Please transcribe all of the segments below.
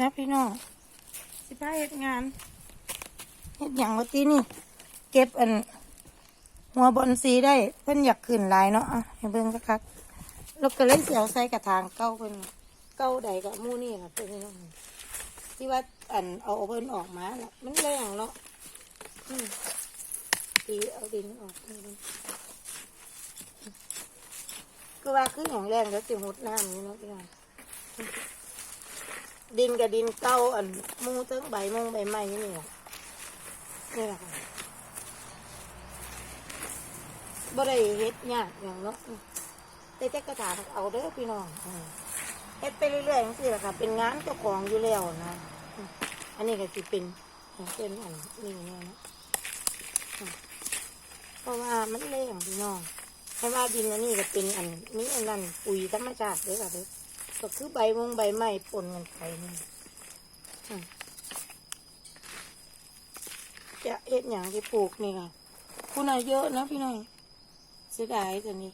นะพี่น้องสิพาเฮ็ดงานเฮ็ดหยังวะตีนี่ เก็บอัน หัวบอนสีได้เพิ่นอยากขึ้นลายเนาะอะให้เบิ่งสักคักแล้วก็เลยเสียวใส่กระถางเก้าเพิ่นเก้าใดกับมู่นี่ล่ะเพิ่นพี่น้องที่ว่าอันเอาเพิ่นออกมาน่ะมันแรงเนาะตีเอาดินออกก็ว่าขึ้นอย่างแรงแล้วสิหดน้ำนี่เนาะพี่น้อง ดินกับดินเก้าอันหมูเทั้งใบมงใบไม้นี่แหละนี่แหละค่ะบ่ได้เฮ็ดยากอย่างเนาะแต่แต่กระถางเอาเด้อพี่น้องเฮ็ดไปเรื่อยๆจังซี่แหละค่ะ เป็นงานเจ้าของอยู่แล้วนะ อันนี้ก็สิเป็นเป็นอันนี้เนี่ยนะเพราะว่ามันแรงพี่น้องเพราะว่าดินอันนี้ก็เป็นอันนี้อันนั้นปุ๋ยธรรมชาติเด้อค่ะเด้อ ก็คือใบมงใบไม้ปนกันไปนี่อืมจะเอ็ดอย่างที่ปลูกนี่ค่ะคุณอาเยอะนะพี่น้องเสียดายแต่นี่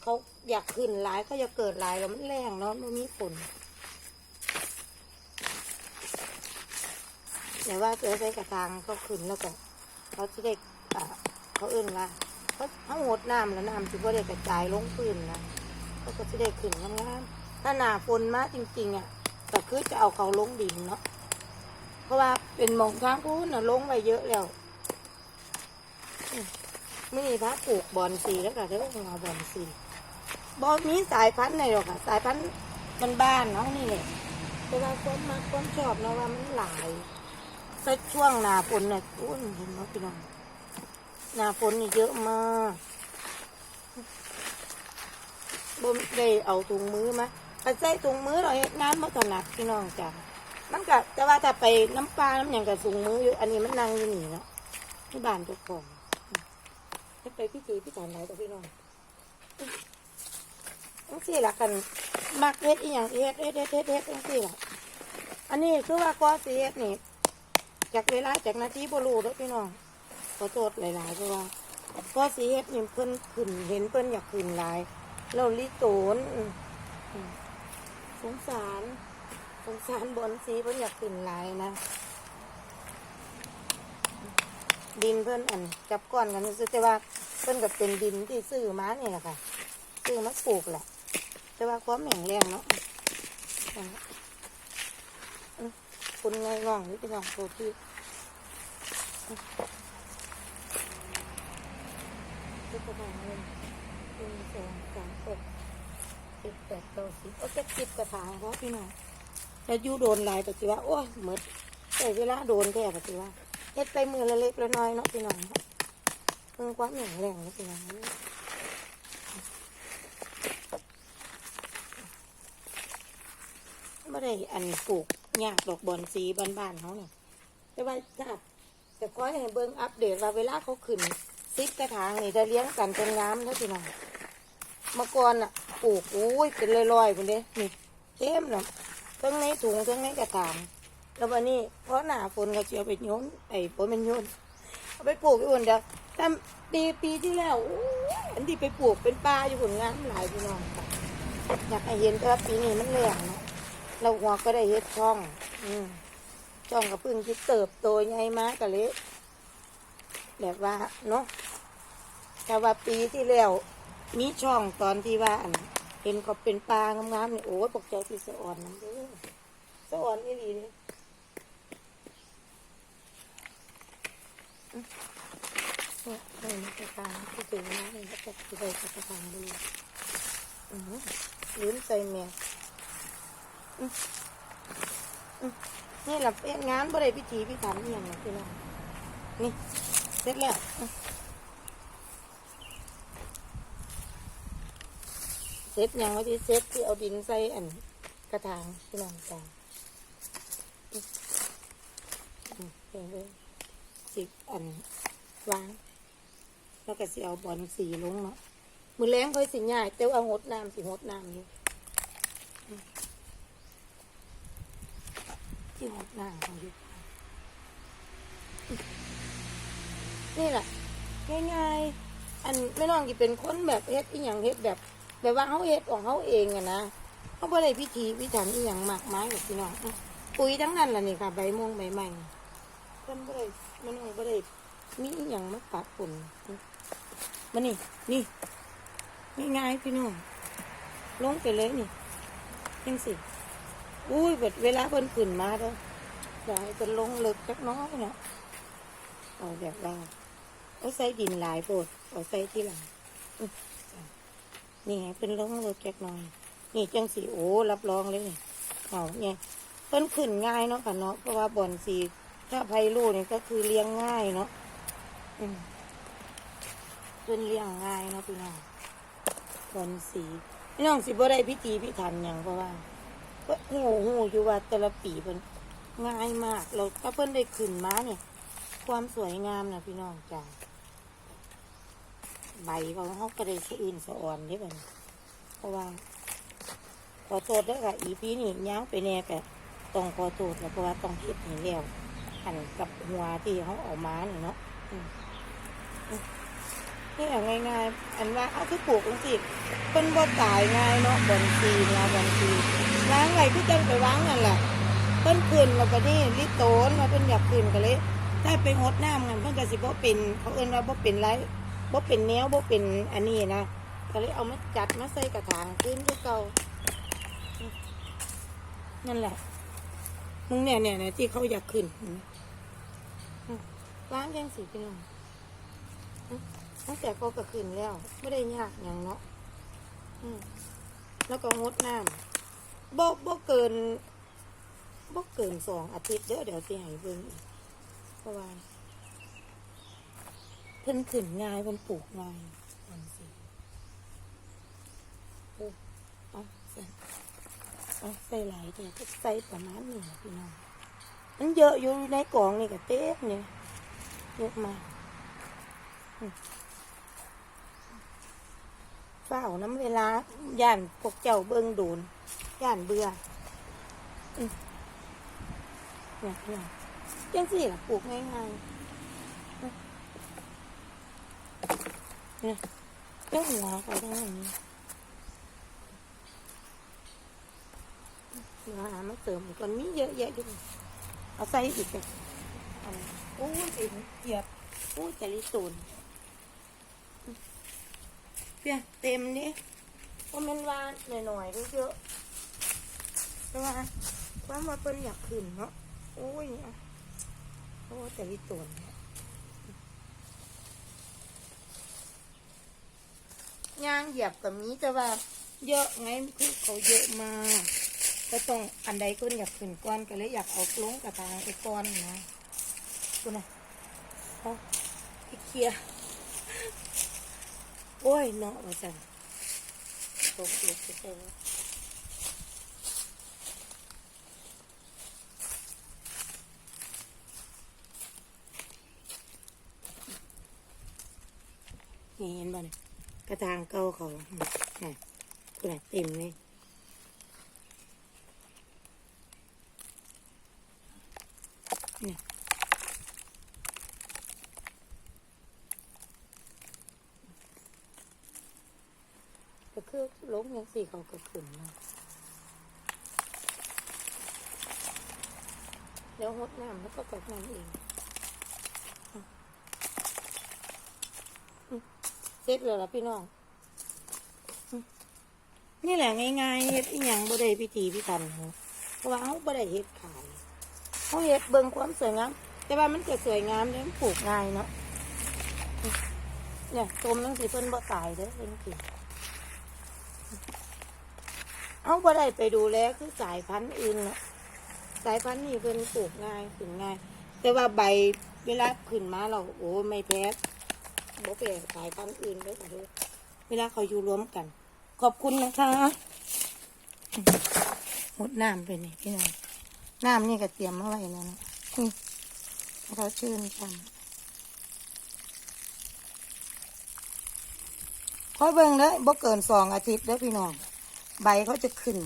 เขาอยากขึ้นหลายเขาอยากเกิดหลายแล้วมันแรงเนาะมันมีฝนแต่ว่าเจอใส่กระถางเขาขึ้นแล้วก็เขาจะได้อ่าเขาเอื้นว่าเขาเขาหดน้ำแล้วน้ำจะก็ได้กระจายลงพื้นนะ เขาก็จะได้ขึ้นงามๆถ้าหนาฝนมาจริง ๆ อะก็คือจะเอาเขาลงดินเนาะเพราะว่าเป็นหมองทางพูนน่ะลงไว้เยอะแล้วไม่มีพระปลูกบอนสีแล้วก็เรียกว่าบอนสีบอนมีสายพันธุ์ไหนหรอกค่ะ สายพันธุ์มันบ้านเนาะนี่แหละแต่ว่าความมักความชอบเนาะว่ามันหลายแต่ช่วงหนาฝนเนี่ยอุ้นเห็นไหมพี่น้องหนาฝนนี่เยอะมาก บ่ได้เอาถุงมือมาถ้าใส่ถุงมือเราเฮ็ดงานบ่ถนัดพี่น้องจ้ะมันก็แต่ว่าถ้าไปน้ำปลาน้ำหยังกับถุงมืออยู่อันนี้มันนั่งอยู่นี่เนาะที่บ้านทุกคนเฮ็ดไปพิธีพิถันไหนตัวพี่น้องจังซี่ล่ะกันมักเฮ็ดอีหยังเฮ็ดเฮ็ดเฮ็ดเฮ็ดเฮ็ดจังซี่ล่ะอันนี้คือว่าก็สิเฮ็ดนี่จากเวลาจากนาทีบ่รู้เด้อพี่น้องขอโทษหลายๆเพราะว่าก็สิเฮ็ดนี่เพิ่นขึ้นเห็นเพิ่นอยากขึ้นหลาย เราลิโตนสงสารสงสารบนสีเพิ่นอยากขึ้นลายนะ ดินเพิ่นอันจับก้อนกันซื้อแต่ว่าเพิ่นก็เป็นดินที่ซื้อมาเนี่ยแหละค่ะซื้อมาปลูกแหละ แต่ว่าความแข็งแรงเนาะคุณง่ายง่องนี่เป็นของโปรตีอืมเก็บกระถางเงิน หนึ่งสองสามหกเจ็ดแปดเก้าสิบโอ้เจ็ดสิบกระถางเพราะพี่น้องแล้วยูโดนหลายปฏิว่าโอ้ยหมดแต่เวลาโดนแค่ปฏิว่าเฮ็ดไปมือละเล็กละน้อยเนาะพี่น้องเพิ่งความแข็งแรงเนาะพี่น้องไม่ได้อันปลูกยากดอกบอนสีบ้านๆเขาเนี่ยแต่ว่าถ้าแต่คอยให้เบิ้งอัปเดตว่าเวลาเขาขึ้นซิปกระถางนี่จะเลี้ยงกันเป็นงามนะพี่น้อง เมื่อก่อนอะปลูกอุ้ยเป็นลอยๆคนเด้นี่เต็มเลยทั้งในถุงทั้งในกระถางแล้ววันนี้เพราะหนาฝนก็เชียวไปโยนไอ้ฝนมันโยนเอาไปปลูกอยู่นเดียวแต่ปีปีที่แล้วอู้ยอันที่ไปปลูกเป็นปลาอยู่ผลงานหลายพี่น้องอยากให้เห็นแต่ว่าปีนี้มันแรงเนาะเราหัวก็ได้เฮ็ดช่อง อืมช่องกับพึ่งที่เติบโตใหญ่มากกะเละแบบว่าเนาะแต่ว่าปีที่แล้ว มีช่องตอนที่ว่าอันเห็นก็เป็นปลางามๆนี่โอ้ยปกใจที่สะอ่อนนั่นเด้อสะอ่อนนี่ดีเลยเนี่ยนี่มันกระถางที่ถึงนะนี่ก็จะไปกระถางดูอือหือลืมใส่แมวอืมอืมนี่แหละเป็นงานบริพิธีพิถันอหย่างนี้พี่น้องนี่เสร็จแล้ว เสร็จยังไม่ที่เสร็จที่เอาดินใส่อันกระถางพี่น้องจ้าอืมอืมเห็นเลยสิอันวาง แล้วก็สิเอาบอลสีลงเนาะมือแรงค่อยสิง่ายแต่ว่าหดน้ำสิหดน้ำอยู่อืมที่หดน้ำของอยู่นี่แหละง่ายๆอันไม่น้องที่เป็นคนแบบเฮ็ดอีหยังเฮ็ดแบบ แบบว่าเขาเฮ็ดของเขาเองอะนะเขาบ่ได้พิธีพิถันอีหยังมากมายกับพี่น้องปุ๋ยทั้งนั้นล่ะนี่ค่ะ ใบม่วงใบใหม่เพิ่นบ่ได้มันบ่ได้มีอีหยังมาปะปนอื้อมานี่นี่ง่ายพี่น้องลงไปเลยนี่จังสิอุ้ยเบิดเวลาเพิ่นขึ้นมาเด้ออยากให้เพิ่นลงเลิกจักน้อยเนาะเอาแบบว่าเอาใส่ดินหลายโปดเอาใส่ที่หลังอื นี่ไงเป็นลงเลิกจักหน้อย นี่จังสีโอ้รับรองเลยเอาเนี่ยเพิ่นขึ้นง่ายเนาะค่ะเนาะเพราะว่าบ่อนสีถ้าไพลูกนี่ก็คือเลี้ยงง่ายเนาะเพิ่นเลี้ยงง่ายเนาะพี่น้องบ่อนสีพี่น้องสิบ่ได้พิธีพิถันอย่างเพราะว่าเพิ่นหูหูอยู่ว่าแต่ละปีเพิ่นง่ายมากเราถ้าเพิ่นได้ขึ้นมาเนี่ย ความสวยงามนะพี่น้องจ้า ใบเของเขาก็ได้สะอื่นสะอ่อนนี่บัดนี้เพราะว่า ขอโทษด้วยค่ะอีพีนี่ย้างไปแน่แต่ต้องขอโทษแล้วเพราะว่าต้องเฮ็ดให้แล้วหันกับหัวที่เขาออกมาเนาะอืมอืมนี่เอาง่ายๆ อันว่าเอาคือปลูกจังสิเป็นบ่ตายง่ายเนาะบนซีนะบนซีล้างไว้คือจังไปวางนั่นแหละเพิ่นขึ้นแล้วก็นี่ลิโตนมาเพิ่นอยากขึ้นก็เลย ถ้าไปงดน้ำกันเพิ่นก็สิบ่เป็น เขาเอิ้นว่าบ่เป็นไร บ่เป็นแนวบ่เป็นอันนี้นะก็เลยเอามาจัดมาใส่กระถางขึ้นคือเก่านั่นแหละมึงเนี่ยเนี่ยเนี่ยที่เขาอยากขึ้นล้างแกงสีไปลงอืมตั้งแต่เขาก็ขึ้นแล้วไม่ได้ยากอย่างเนาะแล้วก็งดน้ำบ่บ่เกินบ่เกินสองอาทิตย์เดี๋ยวเดี๋ยวสิให้เบิ่งอีกเพราะว่า พิ่นขึ้นง่ายเพิ่นปลูกง่ายอันสิโอ้เอาใส่เอาใส่หลายแต่ก็ใส่ประมาณนี้นะพี่น้องมันเยอะอยู่ในกล่องนี่กับเต๊ะเนี่ยเยอะมากเฝ้าน้ำเวลาย่านพวกเจ้าเบิ่งโดนย่านเบื่อเนี่ยพี่น้องจังสิล่ะปลูกง่ายๆอืม เนี่ยเจ้าหัวเขาทั้งนั้นนี้เนื้อหามาเสริมก่อนมีเยอะแยะด้วยเอาใส่อีกเลยโอ้ยเหยียบโอ้ยจริตูนเพียเต็มนี่เพราะมันว่าหน่อยๆก็เยอะแต่ว่าความว่าเพิ่นอยากขึ้นเนาะโอ้ยเนี่ยโอ้ยจริตูนเนี่ย ย่างเหยียบกับมีแต่ว่าเยอะไงคือเขาเยอะมาก็ต้องอันใดคนอยากขึ้นก้อนก็เลยอยากเอาลงกระถางไปก้อนนะคุณนะเอาไปเคลียโอ้ยเนาะว่าจังตกลงไปเจอนี่เห็นบ่เนี่ย กระถางเก่าเขาน่ะคุณเต็มเลยนี่ยก็คือล้มยังสี่เขาก็ขึ้นมาเดี๋ยวหดน้ำแล้วก็กดน้ำเองอะอืมเสร็จแล้วล่ะพี่น้อง นี่แหละง่ายๆเฮ็ดอีหยังบ่ได้พิธีพิธันเขาเพราะว่าเขาบ่ได้เฮ็ดขายเขาเห็ดเบิ่งความสวยงามแต่ว่ามันก็สวยงามเลยมันปลูกง่ายเนาะเนี่ยต้มนั่งสิเพิ่นบ่ตายเด้อเพิ่นกินเอาบ่ได้ไปดูแลคือสายพันธุ์อื่นเนาะสายพันธุ์นี่เพิ่นปลูกง่ายขึ้นง่าย แต่ว่าใบเวลาขึ้นมาเราโอ้ไม่แพ้ บ่แพ้สายพันอื่นเลยค่ะเด้อเวลาเขาอยู่รวมกัน ขอบคุณนะคะหมดน้ำไปนี่พี่น้องน้ำนี่ก็เตรียมมาไว้นะนี่เขาชื่นกันคอยเบิ่งเลยบ่เกินสองอาทิตย์แล้วพี่น้องใบเขาจะขึ้น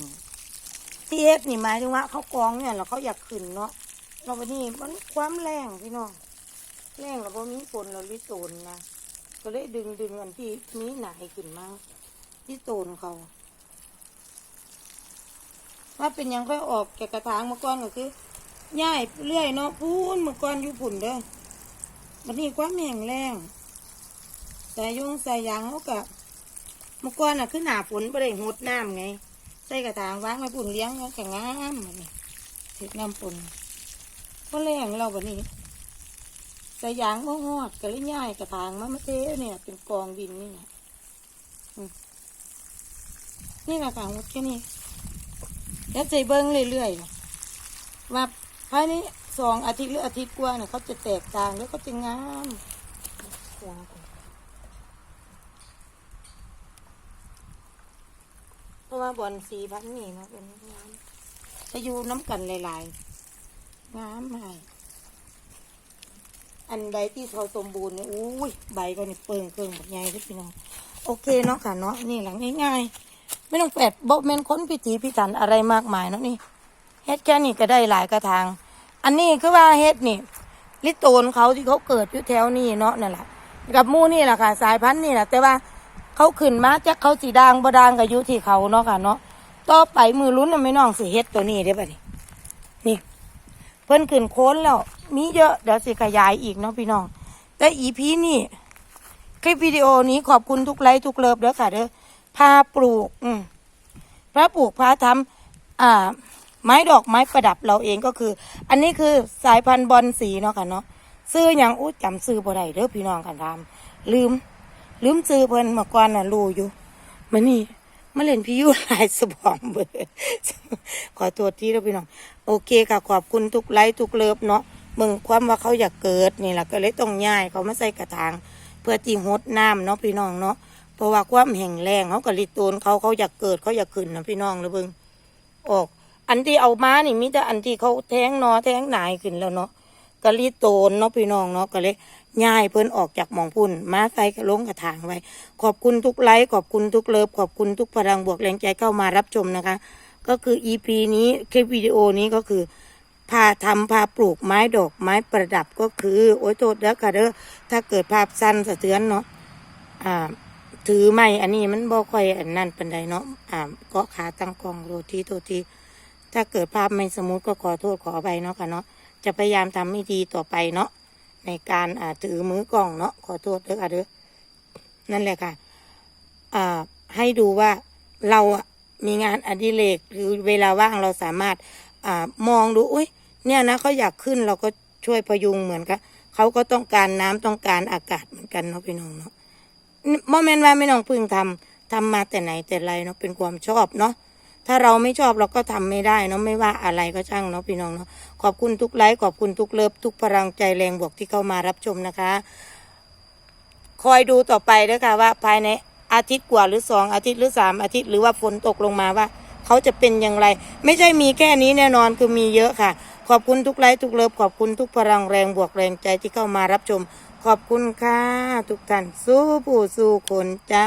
ที่เอฟนี่หมายถึงว่าเขากองเนี่ยแล้วเขาอยากขึ้นเนาะเราวันนี้มันความแรงพี่น้องแรงแล้วพอมีฝนเราลิโตนนะ ก็เลยดึงดึงอันที่มีหนาขึ้นมาที่โตนเขาถ้าเป็นยังค่อยออกแกะกระถางมื่อก่อนก็คือย่ายเรื่อยเนาะพูนมื่อก่อนอยู่ผุ่นเด้อวันนี้ความแห้งแรงแต่ยงใส่ยางเขากะมื่อก่อนน่ะคือหนาฝนไม่ได้หดน้ำไง ใส่กระถางวางไว้ปุ่นเลี้ยงไว้แข็งงามบัดนี้เห็ดน้ำปุ่นก็แรงเราแบบนี้ ใส่ยางก็หอดก็เลยย่ายกระถางมามาเทเนี่ย เป็นกองดินนี่นะนี่แหละค่ะหมดแค่นี้แล้วใส่เบิ้งเรื่อยๆนะว่าภายในสองอาทิตย์หรืออาทิตย์กว่าเนี่ยเขาจะแตกต่างแล้วก็จะงามเพราะว่าบอลสีพันนี่นะเป็นงามจะอยู่น้ำกันหลายๆงามใหม่ อันใดที่เขาสมบูรณ์เนี่ยอุ้ยใบก็นี่เปิงเปิงแบบใหญ่ที่พี่น้องโอเคเนาะค่ะเนาะนี่หลังง่ายๆไม่ต้องแปดบอกเมนค้นพิธีพิถันอะไรมากมายเนาะนี่เฮ็ดแค่นี้ก็ได้หลายกระทาง อันนี้คือว่าเฮ็ดนี่ลิโตนเขาที่เขาเกิดอยู่แถวนี้เนาะนั่นแหละกับมูนี่แหละค่ะ สายพันธุ์นี่แหละแต่ว่าเขาขึ้นมาจากเขาสีดางบดางกับยู่ที่เขาเนาะค่ะเนาะต่อไปมือลุ้นน่ะไม่น้องสิเฮ็ดตัวนี้ได้ป่ะนี่นี่ เพิ่นขึ้นโค้นแล้ว มีเยอะเดี๋ยวสิขยายอีกเนาะพี่น้องแต่อีพีนี่ คลิปวิดีโอนี้ขอบคุณทุกไลค์ทุกเลิฟเด้อค่ะเด้อพาปลูก อืมพระปลูกพาทำอ่า ไม้ดอกไม้ประดับเราเองก็คือ อันนี้คือสายพันธุ์บอลสีเนาะค่ะเนาะซื้ออย่างอู้จำซื้อบ่ได้เด้อพี่น้องกันทำลืม ลืมซื้อเพิ่นเมื่อก่อนน่ะรู้อยู่มันนี่ มาเล่นพี่ยูหลายสบองเบอร์ขอตัวที่แล้วพี่น้อง โอเคค่ะขอบคุณทุกไลค์ทุกเลิฟเนาะมึงความว่าเขาอยากเกิดนี่แหละก็เลยต้องย้ายเขามาใส่กระถาง เพื่อจีงดน้ำเนาะพี่น้องเนาะเพราะว่าความแห้งแรงเขากะลิตูนเขาเขาอยากเกิดเขาอยากขึ้นนะพี่น้องเลยเบิ่งออก อันที่เอามานี่มีแต่อันที่เขาแท้งนอแท้งหนายขึ้นแล้วเนาะกะลิโตนเนาะพี่น้องเนาะก็เลย ย้ายเพิ่นออกจากหมองพุ่นมาใส่กระลงกระถางไว้ ขอบคุณทุกไลค์ขอบคุณทุกเลิฟขอบคุณทุกพลังบวกแรงใจเข้ามารับชมนะคะ ก็คือ EP นี้คลิปวิดีโอนี้ก็คือพาทำพาปลูกไม้ดอกไม้ประดับก็คือ โอ้ยโทษเด้อค่ะเด้อถ้าเกิดภาพสั้นสะเทือนเนาะอ่าถือไม่อันนี้มันบ่ค่อยอันนั่นเป็นไดเนาะอ่าเกาะขาตั้งกองโรทีโทษทีถ้าเกิดภาพไม่สมูทก็ขอโทษขออภัยเนาะค่ะเนาะจะพยายามทำให้ดีต่อไปเนาะ ในการอ่าถือมือกล้องเนาะขอโทษเด้อค่ะเด้อนั่นแหละค่ะอ่าให้ดูว่าเราอะมีงานอดิเรกหรือเวลาว่างเราสามารถอ่ามองดูอุ้ยเนี่ยนะเขาอยากขึ้นเราก็ช่วยพยุงเหมือนกับเขาก็ต้องการน้ำต้องการอากาศเหมือนกันเนาะพี่น้องเนาะโมเมนต์ว่าไม่น้องพึ่งทำทำมาแต่ไหนแต่ไรเนาะเป็นความชอบเนาะ ถ้าเราไม่ชอบเราก็ทำไม่ได้เนาะไม่ว่าอะไรก็ช่างเนาะพี่น้องเนาะขอบคุณทุกไลค์ขอบคุณทุกเลิฟทุกพลังใจแรงบวกที่เข้ามารับชมนะคะ คอยดูต่อไปด้วยค่ะว่า ภายในอาทิตย์กว่าหรือสองอาทิตย์หรือสามอาทิตย์หรือว่าฝนตกลงมาว่า เขาจะเป็นอย่างไร ไม่ใช่มีแค่นี้แน่นอนคือมีเยอะค่ะ ขอบคุณทุกไลค์ทุกเลิฟขอบคุณทุกพลังแรงบวกแรงใจที่เข้ามารับชม ขอบคุณค่ะทุกท่านสู้ผู้สู้คนจ้า